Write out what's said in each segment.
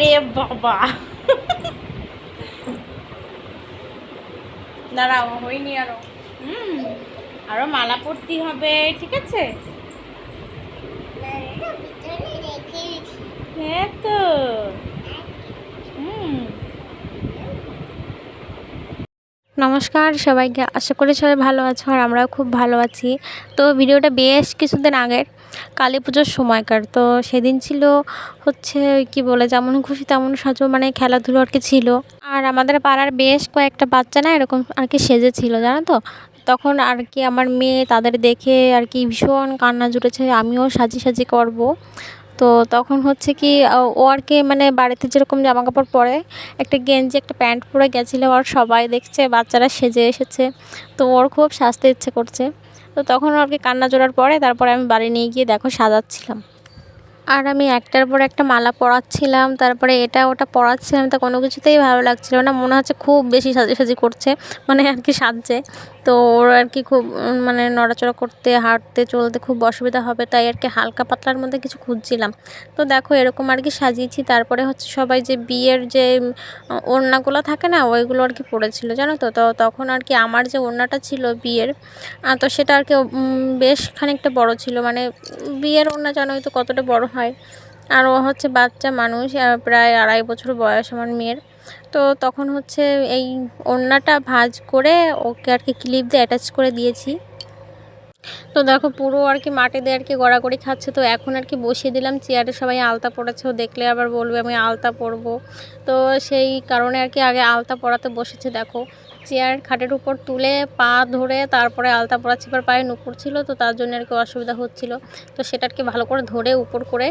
রে বাবা। দাঁড়াও, হয়নি আরও। হুম, আরও মালা পরতে হবে, ঠিক আছে? হ্যাঁ তো। নমস্কার, সবাইকে আশা করি সবাই ভালো আছো আর আমরাও খুব ভালো আছি। তো ভিডিওটা বেশ কিছুদিন আগের। কালী পুজোর সময়কার। তো সেদিন ছিল হচ্ছে কি বলে, যেমন খুশি তেমন সাজো মানে খেলাধুলো আর কি ছিল। আর আমাদের পাড়ার বেশ কয়েকটা বাচ্চা না এরকম আর কি সেজেছিল, জানো তো? তখন আর কি আমার মেয়ে তাদের দেখে আর কি ভীষণ কান্না জুটেছে, আমিও সাজি সাজি করব। তো তখন হচ্ছে কি ও আর কি মানে বাড়িতে যেরকম জামা কাপড় পরে, একটা গেঞ্জি, একটা প্যান্ট পরে গেছিল, আর সবাই দেখছে বাচ্চারা সেজে এসেছে। তো ওর খুব সাজতে ইচ্ছে করছে। তো তখন আর কি কান্না জোড়ার পরে তারপরে আমি বাড়ি নিয়ে গিয়ে দেখো সাজাচ্ছিলাম। আর আমি একটার পর একটা মালা পরাচ্ছিলাম, তারপরে এটা ওটা পরাচ্ছিলাম, তা কোনো কিছুতেই ভালো লাগছিল না, মনে হচ্ছে খুব বেশি সাজাসাজি করছে মানে আর কি সাজছে। তো ওর আর কি খুব মানে নড়াচড়া করতে, হাঁটতে, চলতে খুব অসুবিধা হবে, তাই আর কি হালকা পাতলার মধ্যে কিছু খুঁজছিলাম। তো দেখো এরকম আর কি সাজিয়েছি, তারপরে হচ্ছে সবাই যে বিয়ের যে ওড়নাগুলো থাকে না, ওইগুলো আর কি পড়েছিল, জানো তো? তো তখন আর কি আমার যে ওড়নাটা ছিল বিয়ের তো সেটা আর কি বেশ খানিকটা বড় ছিল মানে বিয়ের ওড়না জানোই তো কতটা বড় হয়। আর ও হচ্ছে বাচ্চা মানুষ প্রায় আড়াই বছর বয়স আমার মেয়ের। তো তখন হচ্ছে এই ওড়নাটা ভাঁজ করে ওকে আর কি ক্লিপ দিয়ে অ্যাটাচ করে দিয়েছি। তো দেখো পুরো আর কি মাটি দিয়ে আর কি গড়াগড়ি খাচ্ছে। তো এখন আর কি বসিয়ে দিলাম, চেয়ারে সবাই আলতা পড়েছে, ও দেখলে আবার বলবে আমি আলতা পরবো তো সেই কারণে আর কি আগে আলতা পড়াতে বসেছে, দেখো। চেয়ার খাটের উপর তুলে পা ধরে তারপরে আলতা পড়াচ্ছে, এবার পায়ে নুপুর ছিল, তো তার জন্য আর কি অসুবিধা হচ্ছিল। তো সেটা আর কি ভালো করে ধরে উপর করে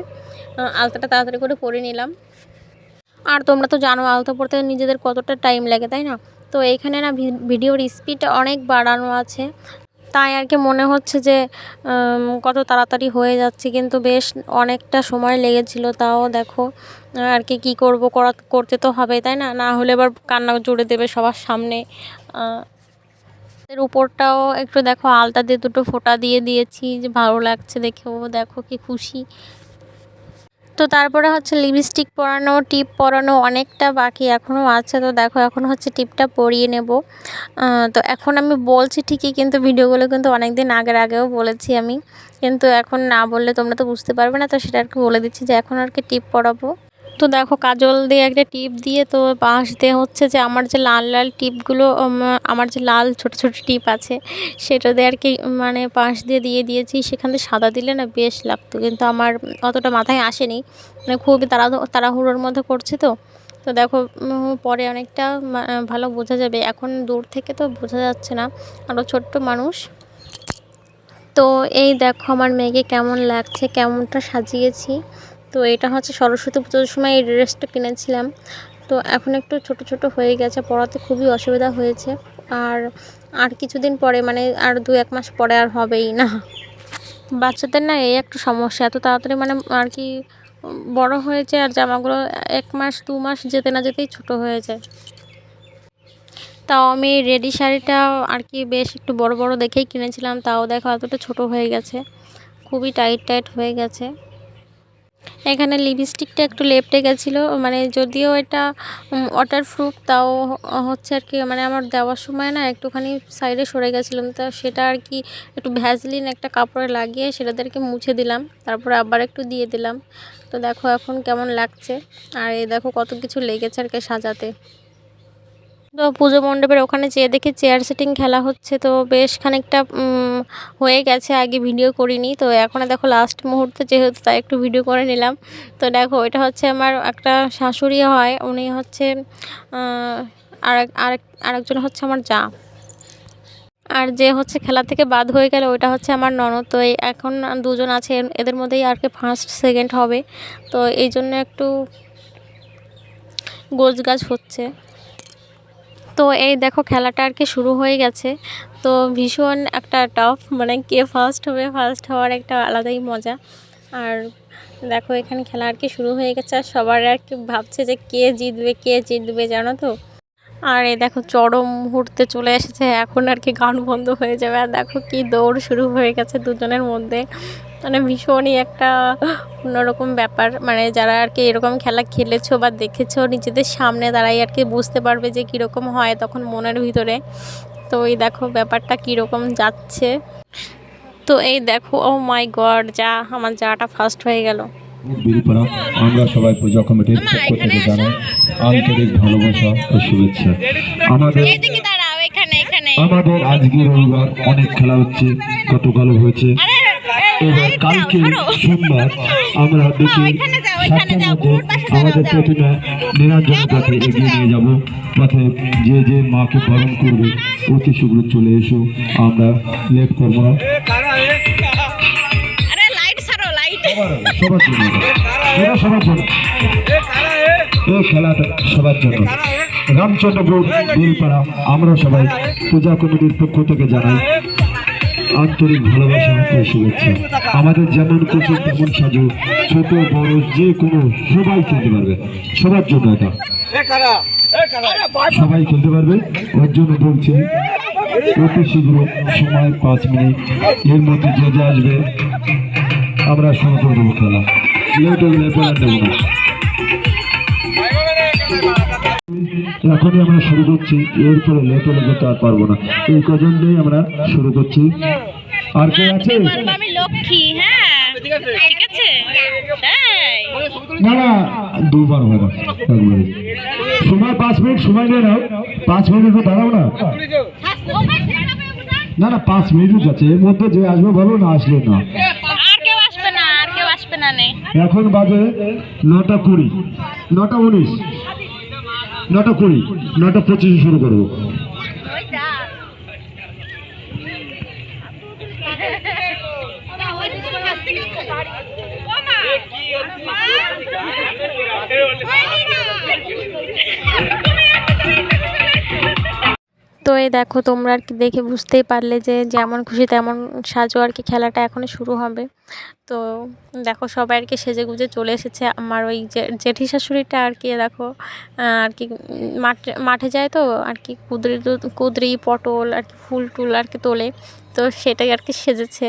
আলতাটা তাড়াতাড়ি করে পরে নিলাম। আর তোমরা তো জানো আলতা পড়তে নিজেদের কতটা টাইম লাগে, তাই না? তো এইখানে না ভিডিওর স্পিড অনেক বাড়ানো আছে। তাই আর কি মনে হচ্ছে যে কত তাড়াতাড়ি হয়ে যাচ্ছে, কিন্তু বেশ অনেকটা সময় লেগেছিল তাও দেখো। আর কি, কী করব, করা, করতে তো হবে তাই না? না হলে এবার কান্না জুড়ে দেবে সবার সামনে। এর উপরটাও একটু দেখো, আলতা দিয়ে দুটো ফোঁটা দিয়ে দিয়েছি, যে ভালো লাগছে দেখেও দেখো কি খুশি। তো তারপরে হচ্ছে লিপস্টিক পরানো টিপ পরানো অনেকটা বাকি এখনও আছে। তো দেখো, এখন হচ্ছে টিপটা পরিয়ে নেব। তো এখন আমি বলছি ঠিকই, কিন্তু ভিডিওগুলো কিন্তু অনেক দিন আগের, আগেও বলেছি আমি। কিন্তু এখন না বললে তোমরা তো বুঝতে পারবে না, তো সেটা আর কি বলে দিচ্ছি যে এখন আর কি টিপ পরাবো। তো দেখো কাজল দিয়ে একটা টিপ দিয়ে তো বাঁশ দিয়ে হচ্ছে যে আমার যে লাল লাল টিপগুলো আমার যে লাল ছোট ছোট টিপ আছে, সেটা দিয়ে আর কি মানে পাশ দিয়ে দিয়ে দিয়েছি। সেখান থেকে সাদা দিলে না বেশ লাগতো, কিন্তু আমার অতটা মাথায় আসেনি। মানে খুবই তাড়া তাড়াহুড়োর মধ্যে করছে তো। তো দেখো পরে অনেকটা ভালো বোঝা যাবে। এখন দূর থেকে তো বোঝা যাচ্ছে না আরও ছোট্ট মানুষ। তো এই দেখো আমার মেয়েকে কেমন লাগছে, কেমনটা সাজিয়েছি। তো এটা হচ্ছে সরস্বতী পুজোর সময় এই ড্রেসটা কিনেছিলাম। তো এখন একটু ছোট ছোট হয়ে গেছে পড়াতে খুবই অসুবিধা হয়েছে। আর আর কিছুদিন পরে মানে আর দু এক মাস পরে আর হবেই না। বাচ্চাদের না এই একটা সমস্যা, এত তাড়াতাড়ি মানে আর কি বড় হয়েছে আর জামাগুলো এক মাস, দু মাস যেতে না যেতেই ছোট হয়ে যায়। তাও আমি রেডি শাড়িটা আর কি বেশ একটু বড় বড় দেখেই কিনেছিলাম, তাও দেখো এতটা ছোট হয়ে গেছে। খুবই টাইট টাইট হয়ে গেছে। এখানে লিপস্টিকটা একটু লেপটে গেছিল মানে যদিও এটা ওয়াটার প্রুফ তাও হচ্ছে আর কি মানে আমার দেওয়ার সময় না একটুখানি সাইডে সরে গেছিলাম, তা সেটা আর কি একটু ভ্যাজলিন একটা কাপড়ে লাগিয়ে সেটাদেরকে মুছে দিলাম, তারপরে আবার একটু দিয়ে দিলাম। তো দেখো এখন কেমন লাগছে, আর এই দেখো কত কিছু লেগেছে আর কি সাজাতে। তো পুজো মণ্ডপের ওখানে যেয়ে দেখি চেয়ার সেটিং খেলা হচ্ছে, তো বেশ খানিকটা হয়ে গেছে। আগে ভিডিও করিনি, তো এখন দেখো লাস্ট মুহূর্তে যেহেতু তাই একটু ভিডিও করে নিলাম। তো দেখো, এটা হচ্ছে আমার একটা শাশুড়ি হয়, উনি হচ্ছে আরেক আরেকজন হচ্ছে আমার যা। আর যে হচ্ছে খেলা থেকে বাদ হয়ে গেল, ওইটা হচ্ছে আমার ননদ। তো এই এখন দুজন আছে, এদের মধ্যেই আর কি ফার্স্ট সেকেন্ড হবে। তো এই জন্য একটু গোছ গাছ হচ্ছে। তো এই দেখো খেলাটা আর কি শুরু হয়ে গেছে। তো ভীষণ একটা টফ মানে কে ফার্স্ট হবে ফার্স্ট হওয়ার একটা আলাদাই মজা। আর দেখো এখানে খেলা আর কি শুরু হয়ে গেছে আর সবার আর কি ভাবছে যে কে জিতবে কে জিতবে, জানো তো? আর এই দেখো চরম মুহূর্তে চলে এসেছে, এখন আর কি গান বন্ধ হয়ে যাবে। আর দেখো কি দৌড় শুরু হয়ে গেছে দুজনের মধ্যে। মানে ভীষণই একটা অন্যরকম ব্যাপার। মানে যারা আর কি এরকম খেলা খেলেছো বা দেখেছ নিজেদের সামনে দাঁড়াই আর কি বুঝতে পারবে যে কীরকম হয় তখন মনের ভিতরে। তো এই দেখো ব্যাপারটা কীরকম যাচ্ছে। তো এই দেখো ও মাই গড যা আমার যাটা ফার্স্ট হয়ে গেল। আমরা সবাই পূজা কমিটির পক্ষ থেকে জানাই আন্তরিক ভালোবাসা ও শুভেচ্ছা। আমাদের দাঁড়াও এখানে এখানে। আমাদের আজকে রবিবার অনেক খেলা হচ্ছে গতকালও হয়েছে। এবার কালকে সোমবার আমরা দেখি সাতটার মধ্যে আমাদের প্রতিমা নিরঞ্জন পথে এগিয়ে নিয়ে যাব। পথে যে যে মাকে বরণ করবে অতি শীঘ্র চলে এসো। আমরা লেট করব না। সবার জন্য। সবার জন্য। এই খেলাটা সবার জন্য। রামচন্দ্রপুর বিলপাড়া আমরা সবাই পূজা কমিটির পক্ষ থেকে জানাই আন্তরিক ভালোবাসা ও শুভেচ্ছা। আমাদের যেমন খুশি তেমন সাজু ছোট বড় যে কোনো সবাই খেলতে পারবে। সবার জন্য এটা। সবাই খেলতে পারবে। ওর জন্য বলছি অতি শীঘ্র সময় পাঁচ মিনিট। এর মধ্যে যে যে আসবে আমরা শুরু করে দেবো খেলা। লেট হলে দেবো না। এখনই আমরা শুরু করছি এরপরে লেট হলে তো আর পারব না। এই কজন দিয়েই আমরা শুরু করছি। আর কে আছে? আমি লক্ষ্মী হ্যাঁ। ঠিক আছে? না না দুবার হয় না একবারে সময় পাঁচ মিনিট সময় নিয়ে নাও। পাঁচ মিনিট তো দাঁড়াও না। না না পাঁচ মিনিট এর মধ্যে যে আসবে বলো না আসলে না। আসবে না আর কেউ আসবে না। এখন বাজে নটা কুড়ি নটা উনিশ। নটা কুড়ি নটা পঁচিশে শুরু করব। তো এই দেখো তোমরা আর কি দেখে বুঝতেই পারলে যে যেমন খুশি তেমন সাজো আর কি খেলাটা এখনই শুরু হবে। তো দেখো সবাই আর কি সেজে গুজে চলে এসেছে। আমার ওই জেঠি শাশুড়িটা আর কি দেখো আর কি মাঠে মাঠে যায় তো, আর কি কুদরি কুদরি, পটল আর কি ফুল টুল আর কি তোলে, তো সেটাই আর কি সেজেছে।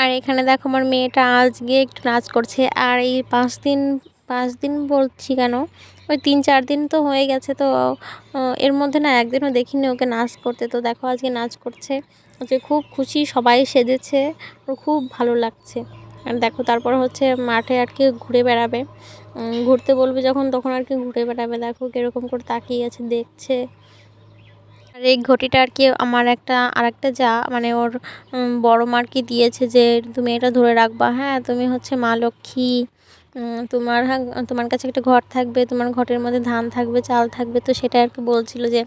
আর এখানে দেখো আমার মেয়েটা আজকে একটু নাচ করছে। আর এই পাঁচ দিন পাঁচ দিন বলছি কেন? ওই তিন চার দিন তো হয়ে গেছে তো এর মধ্যে না একদিনও দেখিনি ওকে নাচ করতে। তো দেখো আজকে নাচ করছে, আজকে খুব খুশি, সবাই সেজেছে, ওর খুব ভালো লাগছে। আর দেখো তারপর হচ্ছে মাঠে আর কি ঘুরে বেড়াবে। ঘুরতে বলবে যখন, তখন আর কি ঘুরে বেড়াবে। দেখো কীরকম করে তাকিয়ে আছে, দেখছে। আর এই ঘটিটা আর কি আমার একটা আর একটা যা মানে ওর বড় মার কি দিয়েছে যে, তুমি এটা ধরে রাখবা। হ্যাঁ তুমি হচ্ছে মা লক্ষ্মী। তোমার তোমার কাছে একটা ঘর থাকবে, তোমার ঘরের মধ্যে ধান থাকবে, চাল থাকবে, তো সেটা আর কি বলছিল যে,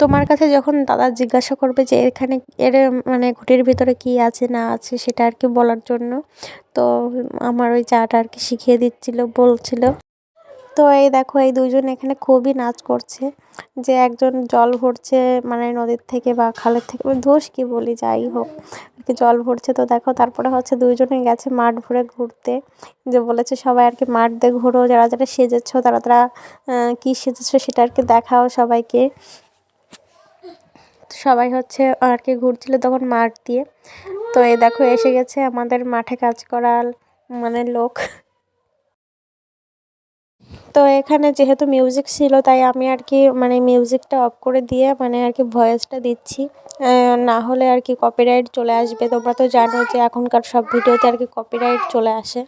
তোমার কাছে যখন দাদা জিজ্ঞাসা করবে যে এখানে এর মানে ঘটির ভিতরে কি আছে না আছে সেটা আর কি বলার জন্য, তো আমার ওই চাটা আর কি শিখিয়ে দিচ্ছিল, বলছিল। তো এই দেখো, এই দুজন এখানে খুবই নাচ করছে। যে একজন জল ভরছে মানে নদীর থেকে বা খালের থেকে দোষ কি বলি, যাই হোক কি জল ভরছে। তো দেখো, তারপরে হচ্ছে দুইজনে গেছে মাঠ ঘুরে ঘুরতে। যে বলেছে সবাই আর কি মাঠ দিয়ে ঘুরো, যারা যারা সেজেছো, তারা তারা কী সেজেছো সেটা আর কি দেখাও সবাইকে। সবাই হচ্ছে আর কি ঘুরছিল তখন মাঠ দিয়ে। তো এই দেখো, এসে গেছে আমাদের মাঠে কাজ করার মানে লোক। তো এখানে যেহেতু মিউজিক ছিল, তাই আমি আর কি মানে মিউজিকটা অফ করে দিয়ে মানে আর কি ভয়েসটা দিচ্ছি। না হলে আর কি কপিরাইট চলে আসবে। তোমরা তো জানো যে এখনকার সব ভিডিওতে আর কি কপিরাইট চলে আসে।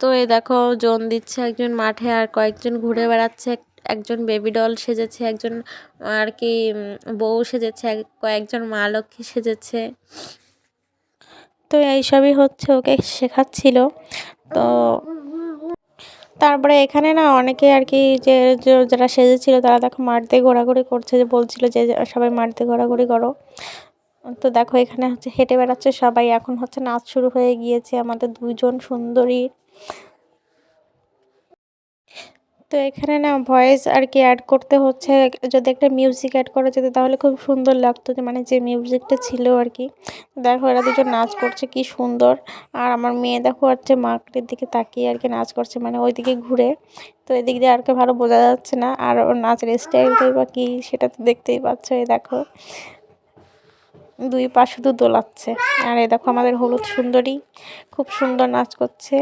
তো এ দেখো জোন দিচ্ছে একজন মাঠে আর কয়েকজন ঘুরে বেড়াচ্ছে। এক- একজন বেবি ডল সেজেছে, একজন আর কি বউ সেজেছে কয়েকজন মা লক্ষ্মী সেজেছে। তো এইসবই হচ্ছে ওকে শেখাচ্ছিল। তো তারপরে এখানে না অনেকে আর কি যে যারা সেজেছিল তারা দেখো মাঠ দিয়ে ঘোরাঘুরি করছে, যে বলছিল যে সবাই দিয়ে ঘোরাঘুরি করো। তো দেখো এখানে হচ্ছে হেঁটে বেড়াচ্ছে সবাই। এখন হচ্ছে নাচ শুরু হয়ে গিয়েছে আমাদের দুজন সুন্দরী। তো এখানে না ভয়েস আর কি অ্যাড করতে হচ্ছে। যদি একটা মিউজিক অ্যাড করা যেত তাহলে খুব সুন্দর লাগতো যে মানে যে মিউজিকটা ছিল আর কি। দেখো এরা দুজন নাচ করছে, কি সুন্দর। আর আমার মেয়ে দেখো হচ্ছে মাকের দিকে তাকিয়ে আর কি নাচ করছে মানে ওই দিকে ঘুরে। তো এদিক দিয়ে আর কি ভালো বোঝা যাচ্ছে না। আর ওর নাচের স্টাইলটাই বা কী সেটা তো দেখতেই পাচ্ছ, এই দেখো। দুই পা শুধু দোলাচ্ছে। আর এই দেখো আমাদের হলুদ সুন্দরী, খুব সুন্দর নাচ করছে।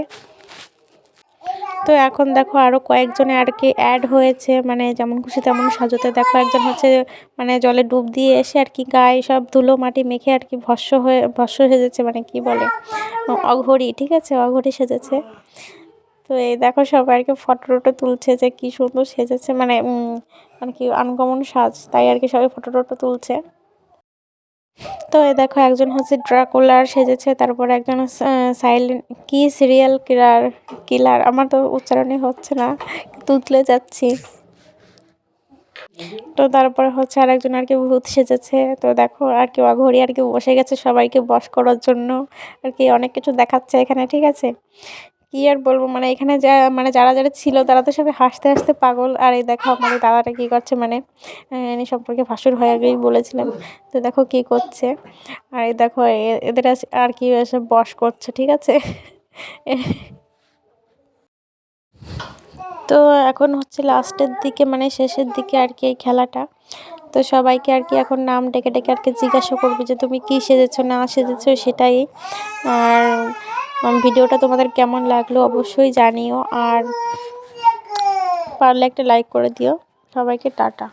তো এখন দেখো আরও কয়েকজনে আর কি অ্যাড হয়েছে মানে যেমন খুশি তেমন সাজতে। দেখো একজন হচ্ছে মানে জলে ডুব দিয়ে এসে আর কি গায়ে সব ধুলো মাটি মেখে আর কি ভস্য হয়ে, ভস্য সেজেছে মানে কি বলে? অঘরি, ঠিক আছে? অঘরি সেজেছে। তো এই দেখো সবাই আর কি ফটো টটো তুলছে যে কি সুন্দর সেজেছে মানে মানে কি আনকমন সাজ, তাই আর কি সবাই ফটো টটো তুলছে। তো এই দেখো, একজন হচ্ছে ড্রাকুলার সেজেছে তারপর একজন সাইলেন্ট কি সিরিয়াল কিলার কিলার আমার তো উচ্চারণই হচ্ছে না তুতলে যাচ্ছি। তো তারপর হচ্ছে আরেকজন আর কি ভূত সেজেছে, তো দেখো, আর কি অঘরি আর কি বসে গেছে, সবাইকে বশ করার জন্য, আর কি অনেক কিছু দেখাচ্ছে এখানে, ঠিক আছে? কি আর বলব? মানে এখানে যা মানে যারা যারা ছিল তারা তো সবাই হাসতে হাসতে পাগল। আর এই দেখো আমাদের দাদাটা কী করছে? মানে এনি সম্পর্কে ভাসুর হয়ে আগেই বলেছিলাম। তো দেখো কী করছে? আর এই দেখো এদের আর কি এসে বস করছে, ঠিক আছে? তো এখন হচ্ছে লাস্টের দিকে মানে শেষের দিকে আর কি এই খেলাটা। তো সবাইকে আর কি এখন নাম ডেকে ডেকে আর কি জিজ্ঞাসা করবে যে, তুমি কী সেজেছো, না সেজেছো সেটাই। আর ভিডিওটা তোমাদের কেমন লাগল অবশ্যই জানিও। আর পারলে একটা লাইক করে দিও। সবাইকে টাটা।